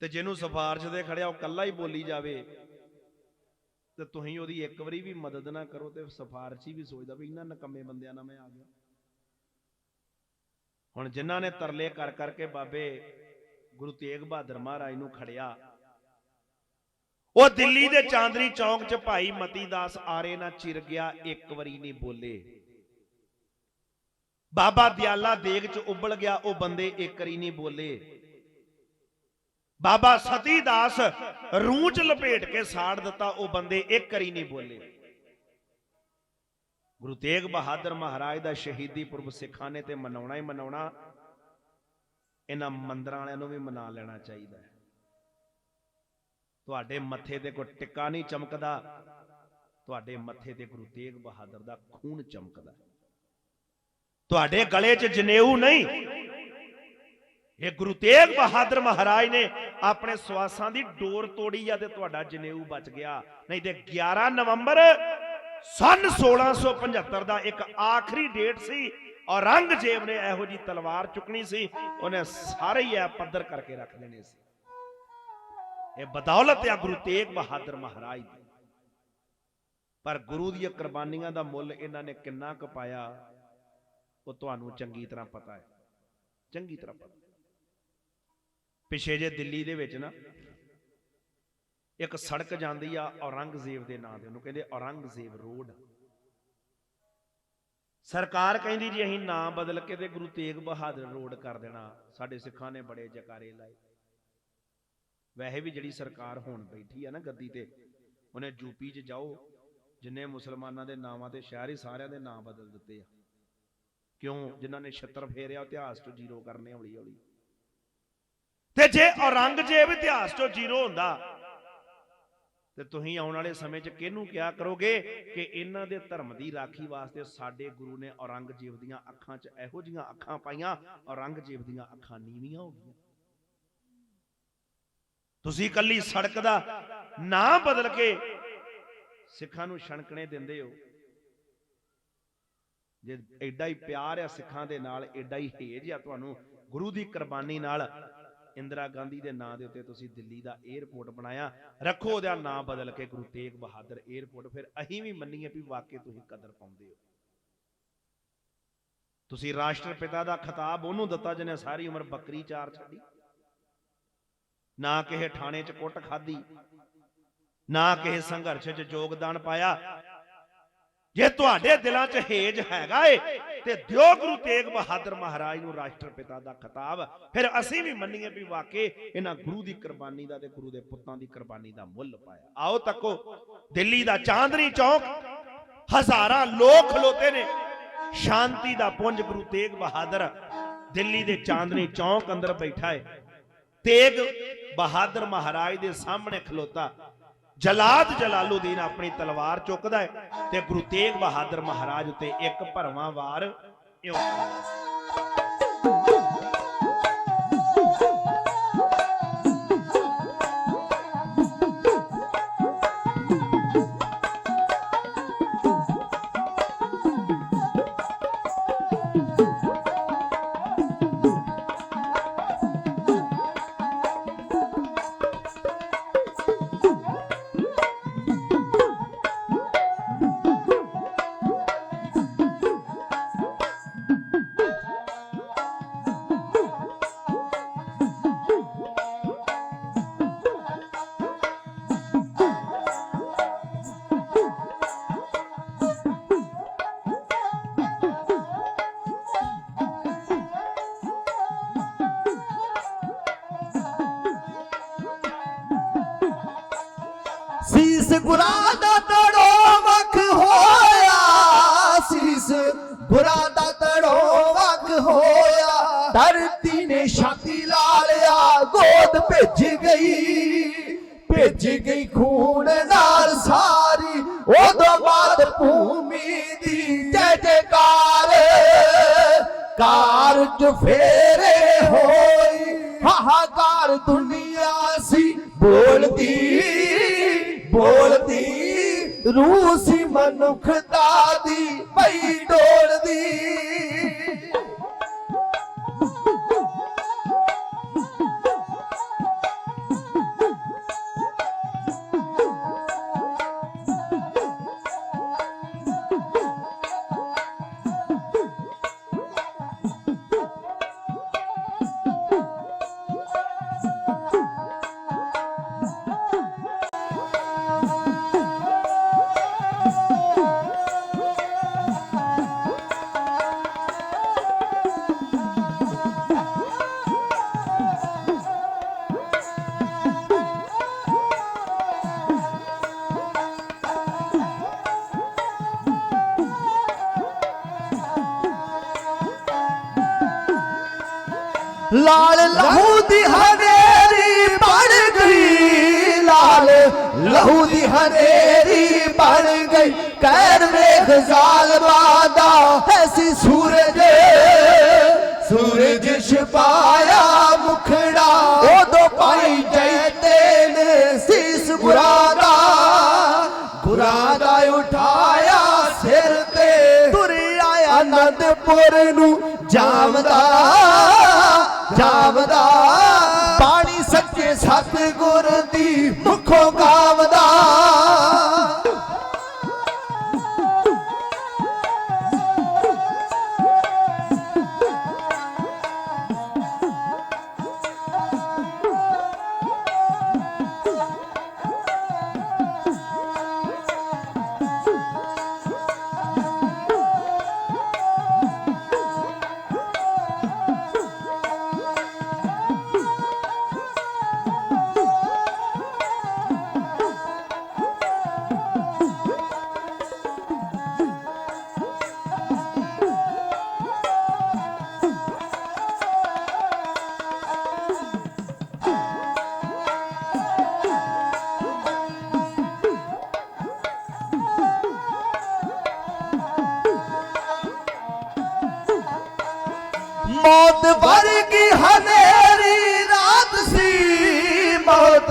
ਤੇ ਜਿਹਨੂੰ ਸਿਫਾਰਿਸ਼ ਤੇ ਖੜਿਆ, ਉਹ ਕੱਲਾ ਹੀ ਬੋਲੀ ਜਾਵੇ, ਤੇ ਤੁਸੀਂ ਉਹਦੀ ਇੱਕ ਵਾਰੀ ਵੀ ਮਦਦ ਨਾ ਕਰੋ ਤੇ ਸਿਫਾਰਿਸ਼ ਵੀ ਸੋਚਦਾ ਵੀ ਇਹਨਾਂ ਨਕੰਮੇ ਬੰਦਿਆਂ ਨਾਲ ਮੈਂ ਆ ਗਿਆ। ਹੁਣ ਜਿਨ੍ਹਾਂ ਨੇ ਤਰਲੇ ਕਰ ਕਰਕੇ ਬਾਬੇ ਗੁਰੂ ਤੇਗ ਬਹਾਦਰ ਮਹਾਰਾਜ ਨੂੰ ਖੜਿਆ ਉਹ ਦਿੱਲੀ ਦੇ ਚਾਂਦਨੀ ਚੌਂਕ 'ਚ ਭਾਈ ਮਤੀ ਦਾਸ ਆਰੇ ਨਾਲ ਚਿਰ ਗਿਆ, ਇੱਕ ਵਾਰੀ ਨਹੀਂ ਬੋਲੇ। ਬਾਬਾ ਦਿਆਲਾ ਦੇਗ 'ਚ ਉਬਲ ਗਿਆ, ਉਹ ਬੰਦੇ ਇੱਕ ਵਾਰੀ ਨਹੀਂ ਬੋਲੇ। ਬਾਬਾ ਸਤੀ ਦਾਸ ਰੂਹ 'ਚ ਲਪੇਟ ਕੇ ਸਾੜ ਦਿੱਤਾ, ਉਹ ਬੰਦੇ ਇੱਕ ਵਾਰੀ ਨਹੀਂ ਬੋਲੇ। ਗੁਰੂ ਤੇਗ ਬਹਾਦਰ ਮਹਾਰਾਜ ਦਾ ਸ਼ਹੀਦੀ ਪੁਰਬ ਸਿੱਖਾਂ ਨੇ ਤੇ ਮਨਾਉਣਾ ਹੀ ਮਨਾਉਣਾ। ਇਹਨਾਂ ਮੰਦਰਾਂ ਵਾਲਿਆਂ ਨੂੰ ਵੀ ਮਨਾ ਲੈਣਾ ਚਾਹੀਦਾ ਹੈ। ਤੁਹਾਡੇ ਮੱਥੇ ਤੇ ਕੋਈ ਟਿੱਕਾ ਨਹੀਂ ਚਮਕਦਾ, ਤੁਹਾਡੇ ਮੱਥੇ ਤੇ ਗੁਰੂ ਤੇਗ ਬਹਾਦਰ ਦਾ ਖੂਨ ਚਮਕਦਾ। ਤੁਹਾਡੇ ਗਲੇ 'ਚ ਜਨੇਊ ਨਹੀਂ। ਇਹ ਗੁਰੂ ਤੇਗ ਬਹਾਦਰ ਮਹਾਰਾਜ ਨੇ ਆਪਣੇ ਸਵਾਸਾਂ ਦੀ ਡੋਰ ਤੋੜੀ ਆ ਤੇ ਤੁਹਾਡਾ ਜਨੇਊ ਬਚ ਗਿਆ। ਨਹੀਂ ਤੇ 11 ਨਵੰਬਰ ਸਨ 1675 ਦਾ ਇੱਕ ਆਖਰੀ ਡੇਟ ਸੀ, ਔਰੰਗਜ਼ੇਬ ਨੇ ਇਹੋ ਜੀ ਤਲਵਾਰ ਚੁੱਕਣੀ ਸੀ, ਉਹਨੇ ਸਾਰੇ ਹੀ ਐ ਪੱਧਰ ਕਰਕੇ ਰੱਖ ਦੇਣੇ ਸੀ। ਇਹ ਬਦੌਲਤ ਆ ਗੁਰੂ ਤੇਗ ਬਹਾਦਰ ਮਹਾਰਾਜ ਦੀ। ਪਰ ਗੁਰੂ ਦੀਆਂ ਕੁਰਬਾਨੀਆਂ ਦਾ ਮੁੱਲ ਇਹਨਾਂ ਨੇ ਕਿੰਨਾ ਕੁ ਪਾਇਆ, ਉਹ ਤੁਹਾਨੂੰ ਚੰਗੀ ਤਰ੍ਹਾਂ ਪਤਾ ਹੈ। ਚੰਗੀ ਤਰ੍ਹਾਂ ਪਤਾ। ਪਿਛੇ ਜੇ ਦਿੱਲੀ ਦੇ ਵਿੱਚ ਨਾ, ਇੱਕ ਸੜਕ ਜਾਂਦੀ ਆ ਔਰੰਗਜ਼ੇਬ ਦੇ ਨਾਂ ਤੇ, ਉਹਨੂੰ ਕਹਿੰਦੇ ਔਰੰਗਜ਼ੇਬ ਰੋਡ। ਸਰਕਾਰ ਕਹਿੰਦੀ ਜੀ ਅਸੀਂ ਨਾਮ ਬਦਲ ਕੇ ਤੇ ਗੁਰੂ ਤੇਗ ਬਹਾਦਰ ਰੋਡ ਕਰ ਦੇਣਾ। ਸਾਡੇ ਸਿੱਖਾਂ ਨੇ ਬੜੇ ਜਕਾਰੇ ਲਾਏ। ਵੈਸੇ ਵੀ ਜਿਹੜੀ ਸਰਕਾਰ ਹੁਣ ਬੈਠੀ ਆ ਨਾ ਗੱਦੀ ਤੇ, ਉਹਨੇ ਯੂਪੀ 'ਚ ਜਾਓ, ਜਿੰਨੇ ਮੁਸਲਮਾਨਾਂ ਦੇ ਨਾਵਾਂ ਤੇ ਸ਼ਹਿਰ ਹੀ ਸਾਰਿਆਂ ਦੇ ਨਾਂ ਬਦਲ ਦਿੱਤੇ ਆ। ਕਿਉਂ? ਜਿਨ੍ਹਾਂ ਨੇ ਛੱਤਰ ਫੇਰਿਆ, ਇਤਿਹਾਸ ਚੋਂ ਜ਼ੀਰੋ ਕਰਨੇ ਹੌਲੀ ਹੌਲੀ ਤੇ ਜੇ ਔਰੰਗਜ਼ੇਬ ਇਤਿਹਾਸ ਚੋਂ ਜ਼ੀਰੋ ਹੁੰਦਾ, ਤੇ ਤੁਸੀਂ ਆਉਣ ਵਾਲੇ ਸਮੇਂ 'ਚ ਕਿਹਨੂੰ ਕਿਹਾ ਕਰੋਗੇ ਕਿ ਇਹਨਾਂ ਦੇ ਧਰਮ ਦੀ ਰਾਖੀ ਵਾਸਤੇ ਸਾਡੇ ਗੁਰੂ ਨੇ ਔਰੰਗਜ਼ੇਬ ਦੀਆਂ ਅੱਖਾਂ 'ਚ ਇਹੋ ਜੀਆਂ ਅੱਖਾਂ ਪਾਈਆਂ, ਔਰੰਗਜ਼ੇਬ ਦੀਆਂ ਅੱਖਾਂ ਨੀਵੀਆਂ ਹੋ ਗਈਆਂ? ਤੁਸੀਂ ਇਕੱਲੀ ਸੜਕ ਦਾ ਨਾਂ ਬਦਲ ਕੇ ਸਿੱਖਾਂ ਨੂੰ ਛਣਕਣੇ ਦਿੰਦੇ ਹੋ। ਜੇ ਐਡਾ ਹੀ ਪਿਆਰ ਆ ਸਿੱਖਾਂ ਦੇ ਨਾਲ ਐਡਾ ਹੀ ਹੇਜ ਆ ਤੁਹਾਨੂੰ, ਗੁਰੂ ਦੀ ਕੁਰਬਾਨੀ ਨਾਲ ਇੰਦਰਾ ਗਾਂਧੀ ਦੇ ਨਾਂ ਦੇ ਉੱਤੇ ਤੁਸੀਂ ਦਿੱਲੀ ਦਾ 에ਅਰਪੋਰਟ ਬਣਾਇਆ। ਰੱਖੋ ਉਹਦਾ ਨਾਂ ਬਦਲ ਕੇ ਗੁਰੂ ਤੇਗ ਬਹਾਦਰ 에ਅਰਪੋਰਟ ਫਿਰ ਅਸੀਂ ਵੀ ਮੰਨੀਏ ਵੀ ਵਾਕਈ ਤੁਸੀਂ ਕਦਰ ਪਾਉਂਦੇ ਹੋ। ਤੁਸੀਂ ਰਾਸ਼ਟਰ ਪਿਤਾ ਦਾ ਖਿਤਾਬ ਉਹਨੂੰ ਦਿੱਤਾ ਜਿਹਨੇ ਸਾਰੀ ਉਮਰ ਬੱਕਰੀ ਚਾਰ ਛੱਡੀ। ਨਾ ਕਿਸੇ ਥਾਣੇ 'ਚ ਕੁੱਟ ਖਾਧੀ, ਨਾ ਕਿਸੇ ਸੰਘਰਸ਼ 'ਚ ਯੋਗਦਾਨ ਪਾਇਆ। ਜੇ ਤੁਹਾਡੇ ਦਿਲਾਂ 'ਚ ਹੇਜ ਹੈਗਾ ਏ, ਤੇ ਦਿਓ ਗੁਰੂ ਤੇਗ ਬਹਾਦਰ ਮਹਾਰਾਜ ਨੂੰ ਰਾਸ਼ਟਰਪਿਤਾ ਦਾ ਖਿਤਾਬ। ਫਿਰ ਅਸੀਂ ਵੀ ਮੰਨੀਏ ਵੀ ਵਾਕਈ ਇਹਨਾਂ ਗੁਰੂ ਦੀ ਕੁਰਬਾਨੀ ਦਾ ਤੇ ਗੁਰੂ ਦੇ ਪੁੱਤਾਂ ਦੀ ਕੁਰਬਾਨੀ ਦਾ ਮੁੱਲ ਪਾਇਆ। ਆਓ ਤੱਕੋ, ਦਿੱਲੀ ਦਾ ਚਾਂਦਨੀ ਚੌਕ, ਹਜ਼ਾਰਾਂ ਲੋਕ ਖਲੋਤੇ ਨੇ। ਸ਼ਾਂਤੀ ਦਾ ਪੁੰਜ ਗੁਰੂ ਤੇਗ ਬਹਾਦਰ ਦਿੱਲੀ ਦੇ ਚਾਂਦਨੀ ਚੌਕ ਅੰਦਰ ਬੈਠਾ ਏ। ਤੇਗ ਬਹਾਦਰ ਮਹਾਰਾਜ ਦੇ ਸਾਹਮਣੇ ਖਲੋਤਾ। ਜਲਾਦ ਜਲਾਲੁਦੀਨ ਆਪਣੀ ਤਲਵਾਰ ਚੁੱਕਦਾ ਹੈ ਤੇ ਗੁਰੂ ਤੇਗ ਬਹਾਦਰ ਮਹਾਰਾਜ ਉਤੇ ਇੱਕ ਭਰਵਾਂ ਵਾਰ ਇਉਂ ਬੁਰਾ ਦਾ ਤੜੋ ਵਖ ਹੋਇਆ। ਧਰਤੀ ਨੇ ਛਾਤੀ ਲਾ ਲਿਆ, ਗੋਦ ਭਿੱਜ ਗਈ। ਭਿੱਜ ਗਈ ਖੂਨ ਨਾਲ ਸਾਰੀ, ਉਦੋਂ ਬਾਅਦ ਭੂਮੀ ਦੀ ਜੈ ਜੈਕਾਰ। ਕਾਰਜ ਫੇਰੇ ਹੋਈ, ਹਾਹਾਕਾਰ ਦੁਨੀਆ ਸੀ, ਬੋਲਦੀ ਬੋਲਦੀ। ਰੂਹ ਸੀ ਮਨੁੱਖਤਾ ਦੀ ਪਈ ਡੋਲਦੀ। ਲਾਲ ਲਹੂ ਦੀ ਹਵੇਲੀ ਬਣ ਗਈ, ਲਾਲ ਲਹੂ ਦੀ ਹਨੇਰੀ ਬਣ ਗਈ। ਕਹਿਰ ਵੇਖ ਜ਼ਾਲਮਾਂ ਦਾ ਐਸੀ ਸੂਰਜ ਸੂਰਜ ਛਪਾਇਆ ਮੁਖੜਾ। ਉਦੋਂ ਪਾਈ ਜੈਤੇ ਨੇ ਸੀਸ ਗੁਰਾਦਾ ਗੁਰਾਦਾ ਉਠਾਇਆ ਸਿਰ ਤੇ। ਤੁਰ ਆਇਆ ਅਨੰਦਪੁਰ ਨੂੰ ਜਾਮਦਾ ਜਾਮਦਾ ਪਾਣੀ ਸੱਚੇ ਸਤਿਗੁਰ ਦੀ ਮੁਖੋਂ ਗਾਵਦਾ ਮੌਤ ਵਰਗੀ ਹਨੇਰੀ ਰਾਤ ਸੀ। ਮੌਤ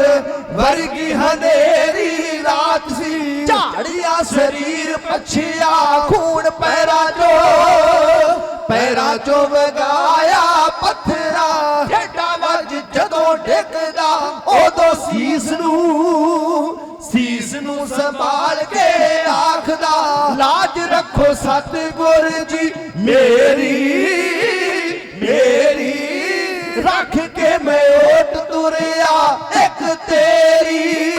ਵਰਗੀ ਹਨੇਰੀ ਰਾਤ ਸੀ। ਝਾੜਿਆ ਸਰੀਰ, ਪਛਿਆ ਖੂਨ, ਪੈਰਾਂ ਚੋਂ ਪੈਰਾਂ ਚੋਂ ਵਗਾਇਆ ਪੱਥਰਾ। ਢੇਡਾ ਵੱਜ ਜਦੋਂ ਡਿੱਗਦਾ, ਉਦੋਂ ਸੀਸ ਨੂੰ ਸੀਸ ਨੂੰ ਸੰਭਾਲ ਕੇ ਆਖਦਾ, ਲਾਜ ਰੱਖੋ ਸਤਿਗੁਰ ਜੀ, ਮੇਰੀ ਮੈਂ ਓਟ ਤੁਰਿਆ ਇੱਕ ਤੇਰੀ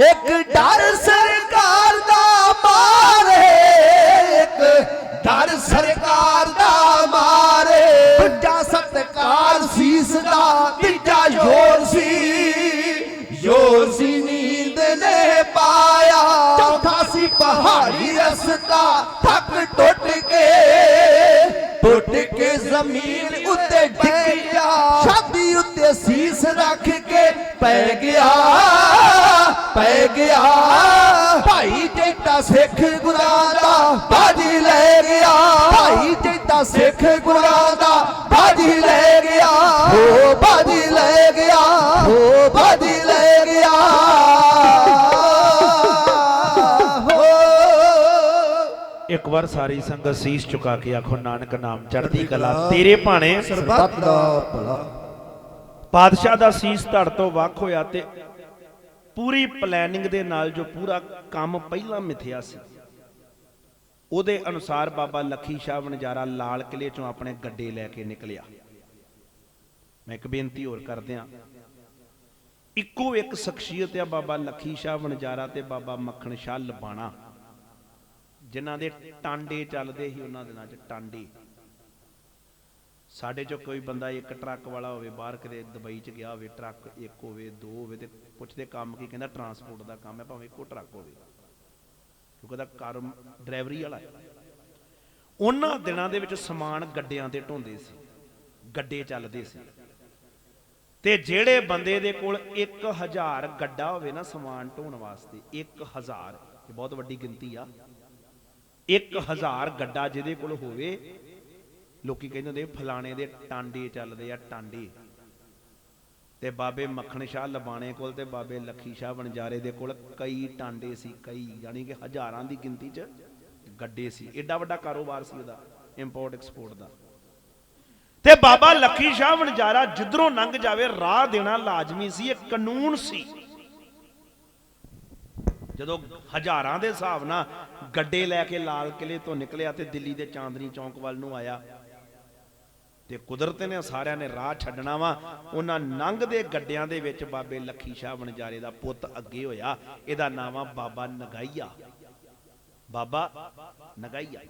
ਇੱਕ ਡਰ ਸਰਕਾਰ ਦਾ ਮਾਰੇ ਇੱਕ ਡਰ ਸਰਕਾਰ ਦਾ ਮਾਰੇ ਦੂਜਾ ਸਤਕਾਰ ਸੀਸ ਦਾ, ਤੀਜਾ ਜ਼ੋਰ ਸੀ। ਜ਼ੋਰ ਸੀ ਨੀਂਦ ਨੇ ਪਾਇਆ। ਚੌਥਾ ਸੀ ਪਹਾੜੀ ਰਸਤਾ, ਥੱਕ ਟੁੱਟ ਕੇ। ਟੁੱਟ ਕੇ ਜ਼ਮੀਨ ਉੱਤੇ ਡਿੱਗਿਆ ਛਾਤੀ ਉੱਤੇ ਸੀਸ ਰੱਖ ਕੇ ਪੈ ਗਿਆ। ਪੈ ਗਿਆ। ਭਾਈ ਜੈਤਾ ਸਿੱਖ ਗੁਰਾਂ ਦਾ ਬਾਜੀ ਲੈ ਗਿਆ। ਭਾਈ ਜੈਤਾ ਸਿੱਖ ਗੁਰਾਂ ਦਾ ਬਾਜੀ ਲੈ ਗਿਆ। ਹੋ ਬਾਜੀ ਲੈ ਗਿਆ। ਹੋ ਬਾਜੀ ਲੈ ਗਿਆ। ਇੱਕ ਵਾਰ ਸਾਰੀ ਸੰਗਤ ਸੀਸ ਝੁਕਾ ਕੇ ਆਖੋ ਨਾਨਕ ਨਾਮ ਚੜ੍ਹਦੀ ਕਲਾ ਤੇਰੇ ਭਾਣੇ। ਸਰਬੱਤ ਦਾ ਭਲਾ। ਪਾਤਸ਼ਾਹ ਦਾ ਸੀਸ ਧੜ ਤੋਂ ਵੱਖ ਹੋਇਆ ਤੇ ਪੂਰੀ ਪਲੈਨਿੰਗ ਦੇ ਨਾਲ ਜੋ ਪੂਰਾ ਕੰਮ ਪਹਿਲਾਂ ਮਿਥਿਆ ਸੀ, ਉਹਦੇ ਅਨੁਸਾਰ ਬਾਬਾ ਲੱਖੀ ਸ਼ਾਹ ਵਣਜਾਰਾ ਲਾਲ ਕਿਲੇ ਚੋਂ ਆਪਣੇ ਗੱਡੇ ਲੈ ਕੇ ਨਿਕਲਿਆ। ਮੈਂ ਇੱਕ ਬੇਨਤੀ ਹੋਰ ਕਰਦਿਆਂ ਇੱਕੋ ਇੱਕ ਸ਼ਖਸੀਅਤ ਆ ਬਾਬਾ ਲੱਖੀ ਸ਼ਾਹ ਵਣਜਾਰਾ ਤੇ ਬਾਬਾ ਮੱਖਣ ਸ਼ਾਹ ਲਬਾਣਾ, ਜਿਨ੍ਹਾਂ ਦੇ ਟਾਂਡੇ ਚੱਲਦੇ ਸੀ ਉਹਨਾਂ ਦਿਨਾਂ 'ਚ, ਟਾਂਡੇ। ਸਾਡੇ ਚੋਂ ਕੋਈ ਬੰਦਾ ਇੱਕ ਟਰੱਕ ਵਾਲਾ ਹੋਵੇ, ਬਾਹਰ ਕਿਤੇ ਦੁਬਈ 'ਚ ਗਿਆ ਹੋਵੇ, ਟਰੱਕ ਇੱਕ ਹੋਵੇ, ਦੋ ਹੋਵੇ ਤੇ ਪੁੱਛਦੇ ਕੰਮ ਕੀ ਕਹਿੰਦਾ ਟਰਾਂਸਪੋਰਟ ਦਾ ਕੰਮ ਹੈ, ਭਾਵੇਂ ਇੱਕੋ ਟਰੱਕ ਹੋਵੇ। ਕਿਉਂਕਿ ਉਹਦਾ ਕਾਰ ਡਰਾਈਵਰੀ ਵਾਲਾ ਹੈ। ਉਹਨਾਂ ਦਿਨਾਂ ਦੇ ਵਿੱਚ ਸਮਾਨ ਗੱਡਿਆਂ ਤੇ ਢੋਂਦੇ ਸੀ, ਗੱਡੇ ਚੱਲਦੇ ਸੀ। ਤੇ ਜਿਹੜੇ ਬੰਦੇ ਦੇ ਕੋਲ 1000 ਗੱਡਾ ਹੋਵੇ ਨਾ ਸਮਾਨ ਢੋਣ ਵਾਸਤੇ 1000 ਇਹ ਬਹੁਤ ਵੱਡੀ ਗਿਣਤੀ ਆ 1000 ਗੱਡਾ ਜਿਹਦੇ ਕੋਲ ਹੋਵੇ ਲੋਕੀ ਕਹਿੰਦੇ ਹੁੰਦੇ ਫਲਾਣੇ ਦੇ ਟਾਂਡੇ ਚੱਲਦੇ ਆ, ਟਾਂਡੇ। ਤੇ ਬਾਬੇ ਮੱਖਣ ਸ਼ਾਹ ਲਬਾਣੇ ਕੋਲ ਤੇ ਬਾਬੇ ਲੱਖੀ ਸ਼ਾਹ ਵਣਜਾਰੇ ਦੇ ਕੋਲ ਕਈ ਟਾਂਡੇ ਸੀ, ਕਈ, ਯਾਨੀ ਕਿ ਹਜ਼ਾਰਾਂ ਦੀ ਗਿਣਤੀ 'ਚ ਗੱਡੇ ਸੀ। ਏਡਾ ਵੱਡਾ ਕਾਰੋਬਾਰ ਸੀ ਉਹਦਾ ਇੰਪੋਰਟ ਐਕਸਪੋਰਟ ਦਾ। ਤੇ ਬਾਬਾ ਲੱਖੀ ਸ਼ਾਹ ਵਣਜਾਰਾ ਜਿੱਧਰੋਂ ਲੰਘ ਜਾਵੇ, ਰਾਹ ਦੇਣਾ ਲਾਜ਼ਮੀ ਸੀ, ਇਹ ਕਾਨੂੰਨ ਸੀ। ਜਦੋਂ ਹਜ਼ਾਰਾਂ ਦੇ ਹਿਸਾਬ ਨਾਲ ਗੱਡੇ ਲੈ ਕੇ ਲਾਲ ਕਿਲੇ ਤੋਂ ਨਿਕਲਿਆ ਤੇ ਦਿੱਲੀ ਦੇ ਚਾਂਦਨੀ ਚੌਂਕ ਵੱਲ ਨੂੰ ਆਇਆ ਤੇ ਕੁਦਰਤ ਨੇ ਸਾਰਿਆਂ ਨੇ ਰਾਹ ਛੱਡਣਾ ਵਾ। ਉਹਨਾਂ ਨੰਗ ਦੇ ਗੱਡਿਆਂ ਦੇ ਵਿੱਚ ਬਾਬੇ ਲੱਖੀ ਸ਼ਾਹ ਵਣਜਾਰੇ ਦਾ ਪੁੱਤ ਅੱਗੇ ਹੋਇਆ। ਇਹਦਾ ਨਾਮ ਆ ਬਾਬਾ ਨਗਾਈਆ। ਬਾਬਾ ਨਗਾਈਆ।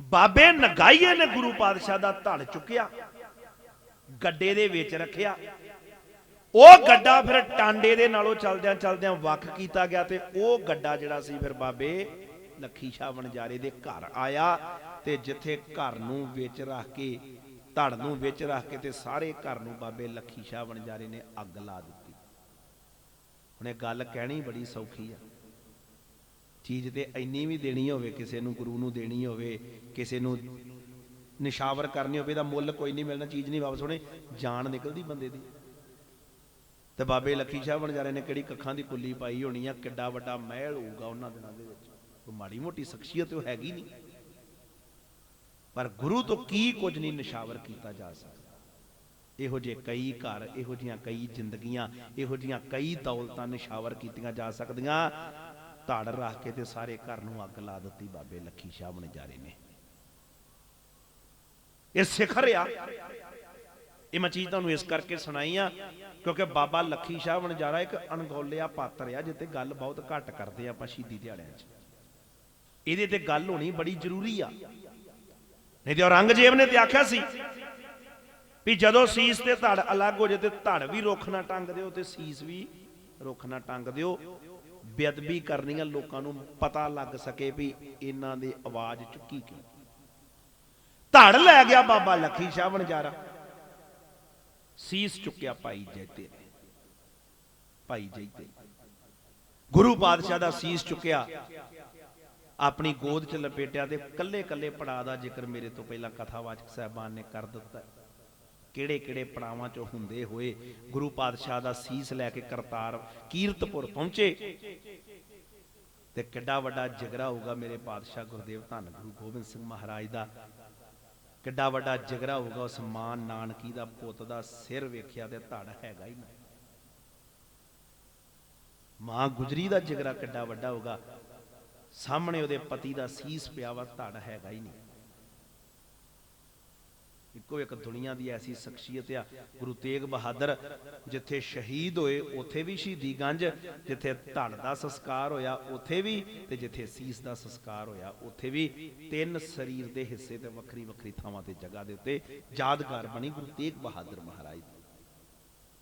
ਬਾਬੇ ਨਗਾਈਏ ਨੇ ਗੁਰੂ ਪਾਤਸ਼ਾਹ ਦਾ ਧੜ ਚੁੱਕਿਆ। ਗੱਡੇ ਦੇ ਵਿੱਚ ਰੱਖਿਆ। ਉਹ ਗੱਡਾ ਫਿਰ ਟਾਂਡੇ ਦੇ ਨਾਲੋਂ ਚਲਦਿਆਂ ਚਲਦਿਆਂ ਵੱਖ ਕੀਤਾ ਗਿਆ ਤੇ ਉਹ ਗੱਡਾ ਜਿਹੜਾ ਸੀ ਫਿਰ ਬਾਬੇ ਲੱਖੀ ਸ਼ਾਹ ਵਣਜਾਰੇ ਦੇ ਘਰ ਆਇਆ ਤੇ ਜਿੱਥੇ ਘਰ ਨੂੰ ਵਿੱਚ ਰੱਖ ਕੇ ਧੜ ਨੂੰ ਵਿੱਚ ਰੱਖ ਕੇ ਤੇ ਸਾਰੇ ਘਰ ਨੂੰ ਬਾਬੇ ਲੱਖੀ ਸ਼ਾਹ ਵਣਜਾਰੇ ਨੇ ਅੱਗ ਲਾ ਦਿੱਤੀ। ਹੁਣ ਇਹ ਗੱਲ ਕਹਿਣੀ ਬੜੀ ਸੌਖੀ ਆ। ਚੀਜ਼ ਤੇ ਇੰਨੀ ਵੀ ਦੇਣੀ ਹੋਵੇ, ਕਿਸੇ ਨੂੰ ਗੁਰੂ ਨੂੰ ਦੇਣੀ ਹੋਵੇ, ਕਿਸੇ ਨੂੰ ਨਿਸ਼ਾਵਰ ਕਰਨੀ ਹੋਵੇ ਦਾ ਮੁੱਲ ਕੋਈ ਨਹੀਂ ਮਿਲਣਾ, ਚੀਜ਼ ਨਹੀਂ ਵਾਪਸ ਹੋਣੀ, ਜਾਨ ਨਿਕਲਦੀ ਬੰਦੇ ਦੀ। ਤੇ ਬਾਬੇ ਲੱਖੀ ਸ਼ਾਹ ਵਣਜਾਰੇ ਨੇ ਕਿਹੜੀ ਕੱਖਾਂ ਦੀ ਕੁੱਲੀ ਪਾਈ ਹੋਣੀ ਆ, ਕਿੱਡਾ ਵੱਡਾ ਮਹਿਲ ਹੋਊਗਾ ਉਹਨਾਂ ਦਿਨਾਂ ਦੇ ਵਿੱਚ। ਕੋਈ ਮਾੜੀ ਮੋਟੀ ਸ਼ਖਸੀਅਤ ਉਹ ਹੈਗੀ ਨਹੀਂ। ਪਰ ਗੁਰੂ ਤੋਂ ਕੀ ਕੁਝ ਨਹੀਂ ਨਿਸ਼ਾਵਰ ਕੀਤਾ ਜਾ ਸਕਦਾ। ਇਹੋ ਜਿਹੇ ਕਈ ਘਰ, ਇਹੋ ਜਿਹੀਆਂ ਕਈ ਜ਼ਿੰਦਗੀਆਂ, ਇਹੋ ਜਿਹੀਆਂ ਕਈ ਦੌਲਤਾਂ ਨਿਸ਼ਾਵਰ ਕੀਤੀਆਂ ਜਾ ਸਕਦੀਆਂ। ਧੜ ਰੱਖ ਕੇ ਤੇ ਸਾਰੇ ਘਰ ਨੂੰ ਅੱਗ ਲਾ ਦਿੱਤੀ ਬਾਬੇ ਲੱਖੀ ਸ਼ਾਹ ਵਣਜਾਰੇ ਨੇ। ਇਹ ਸਿਖਰ ਆ। ਇਹ ਮੈਂ ਚੀਜ਼ ਤੁਹਾਨੂੰ ਇਸ ਕਰਕੇ ਸੁਣਾਈ ਆ, ਕਿਉਂਕਿ ਬਾਬਾ ਲੱਖੀ ਸ਼ਾਹ ਵਣਜਾਰਾ ਇੱਕ ਅਣਗੌਲਿਆ ਪਾਤਰ ਆ ਜਿੱਤੇ ਗੱਲ ਬਹੁਤ ਘੱਟ ਕਰਦੇ ਆਪਾਂ ਸ਼ਹੀਦੀ ਦਿਹਾੜਿਆਂ 'ਚ। ਇਹਦੇ ਤੇ ਗੱਲ ਹੋਣੀ ਬੜੀ ਜ਼ਰੂਰੀ ਆ। ਨਹੀਂ ਤੇ ਔਰੰਗਜ਼ੇਬ ਨੇ ਤੇ ਆਖਿਆ ਸੀ ਵੀ ਜਦੋਂ ਸੀਸ ਤੇ ਧੜ ਅਲੱਗ ਹੋ ਜੇ ਤੇ ਧੜ ਵੀ ਰੁੱਖ ਨਾ ਟੰਗ ਦਿਓ ਤੇ ਸੀਸ ਵੀ ਰੁੱਖ ਨਾ ਟੰਗ ਦਿਓ, ਬੇਅਦਬੀ ਕਰਨੀ ਲੋਕਾਂ ਨੂੰ ਪਤਾ ਲੱਗ ਸਕੇ ਵੀ ਇਹਨਾਂ ਦੀ ਆਵਾਜ਼ ਚੁੱਕੀ ਕੀ ਧੜ ਲੈ ਗਿਆ ਬਾਬਾ ਲੱਖੀ ਸ਼ਾਹ ਵਣਜਾਰਾ। ਸੀਸ ਚੁੱਕਿਆ ਭਾਈ ਜੈਤੇ ਭਾਈ ਜੈਤੇ। ਗੁਰੂ ਪਾਤਸ਼ਾਹ ਦਾ ਸੀਸ ਚੁੱਕਿਆ ਆਪਣੀ ਗੋਦ 'ਚ ਲਪੇਟਿਆ ਤੇ ਕੱਲੇ ਕੱਲੇ ਪੜਾਅ ਦਾ ਜ਼ਿਕਰ ਮੇਰੇ ਤੋਂ ਪਹਿਲਾਂ ਕਥਾਵਾਚਕ ਸਾਹਿਬਾਨ ਨੇ ਕਰ ਦਿੱਤਾ। ਕਿਹੜੇ ਕਿਹੜੇ ਪੜਾਵਾਂ 'ਚੋਂ ਹੁੰਦੇ ਹੋਏ ਗੁਰੂ ਪਾਤਸ਼ਾਹ ਦਾ ਸੀਸ ਲੈ ਕੇ ਕਰਤਾਰ ਕੀਰਤਪੁਰ ਪਹੁੰਚੇ ਤੇ ਕਿੱਡਾ ਵੱਡਾ ਜਿਗਰਾ ਹੋਊਗਾ ਮੇਰੇ ਪਾਤਸ਼ਾਹ ਗੁਰਦੇਵ ਧੰਨ ਗੁਰੂ ਗੋਬਿੰਦ ਸਿੰਘ ਮਹਾਰਾਜ ਦਾ। ਕਿੱਡਾ ਵੱਡਾ ਜਿਗਰਾ ਹੋਊਗਾ ਉਸ ਮਾਂ ਨਾਨਕੀ ਦਾ ਪੁੱਤ ਦਾ ਸਿਰ ਵੇਖਿਆ ਤੇ ਧੜ ਹੈਗਾ ਹੀ ਨਾ। ਮਾਂ ਗੁਜਰੀ ਦਾ ਜਿਗਰਾ ਕਿੱਡਾ ਵੱਡਾ ਹੋਊਗਾ। ਸਾਹਮਣੇ ਉਹਦੇ ਪਤੀ ਦਾ ਸੀਸ ਪਿਆ ਵਾ, ਧੜ ਹੈਗਾ ਹੀ ਨਹੀਂ। ਇੱਕੋ ਇੱਕ ਦੁਨੀਆ ਦੀ ਐਸੀ ਸ਼ਖਸੀਅਤ ਆ, ਗੁਰੂ ਤੇਗ ਬਹਾਦਰ, ਜਿੱਥੇ ਸ਼ਹੀਦ ਹੋਏ, ਉੱਥੇ ਵੀ ਸ਼ਹੀਦੀ ਗੰਜ, ਜਿੱਥੇ ਧੜ ਦਾ ਸੰਸਕਾਰ ਹੋਇਆ, ਉੱਥੇ ਵੀ, ਤੇ ਜਿੱਥੇ ਸੀਸ ਦਾ ਸੰਸਕਾਰ ਹੋਇਆ, ਉੱਥੇ ਵੀ ਤਿੰਨ ਸਰੀਰ ਦੇ ਹਿੱਸੇ ਤੇ ਵੱਖਰੀ ਵੱਖਰੀ ਥਾਵਾਂ ਤੇ ਜਗ੍ਹਾ ਦੇ ਉੱਤੇ ਯਾਦਗਾਰ ਬਣੀ ਗੁਰੂ ਤੇਗ ਬਹਾਦਰ ਮਹਾਰਾਜ